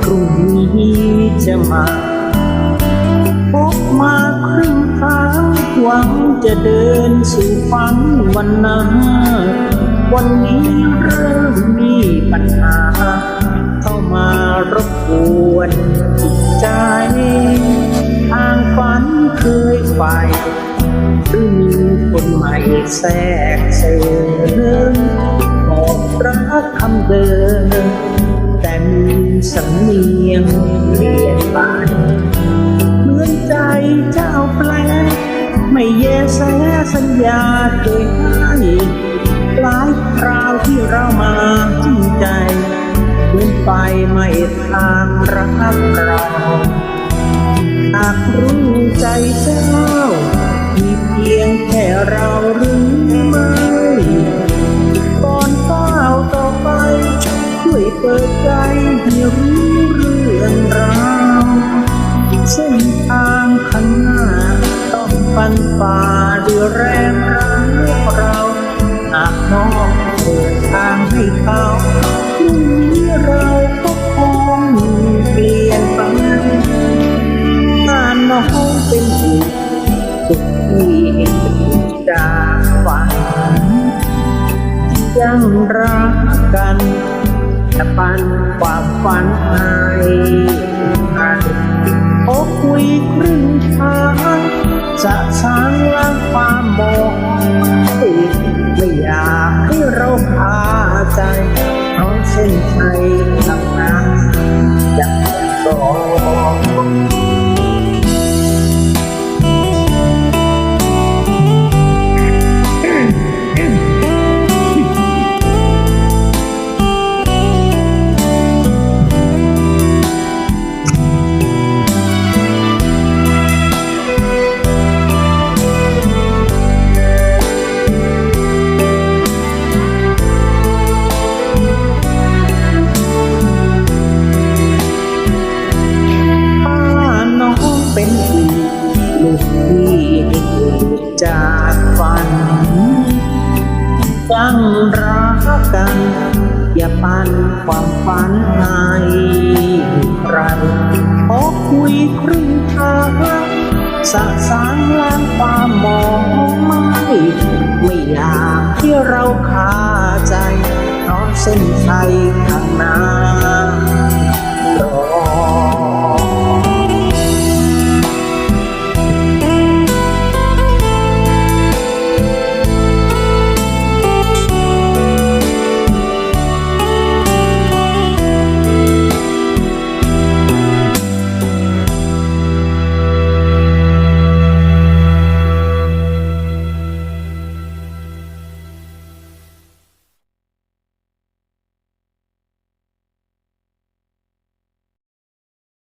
พรุ่งนี้จะมาพบมาครึ่งทางหวังจะเดินสู่ฝันวันนั้นวันนี้เริ่มมีปัญหา เข้ามารบกวนจิตใจ ทางฝันเคยไปหรือมีคนใหม่แทรกเสริมบอกรักคำเดิม สำเนียงเปลี่ยนไปเหมือนใจเจ้าแปลไม่แยแสสัญญาเคยให้หลายคราวที่เรามาจริงใจเหมือนไปไม่ทางรักเราางให้เขาพรุ่งนี้เราก็คงเปลี่ยนไปถ้านน้องเป็นอีกทุกที่จากฝันยังรักกันจะปันความฝันให้กันพบคุยครึ่งทางจะช้าง เพ จังรักกัน อย่าปันความฝันให้ใครขอคุยครึ่งทางสะสางล้างความมองไม่ไม่อยากที่เราคาใจเพราะเส้นชัยข้างหน้ารอ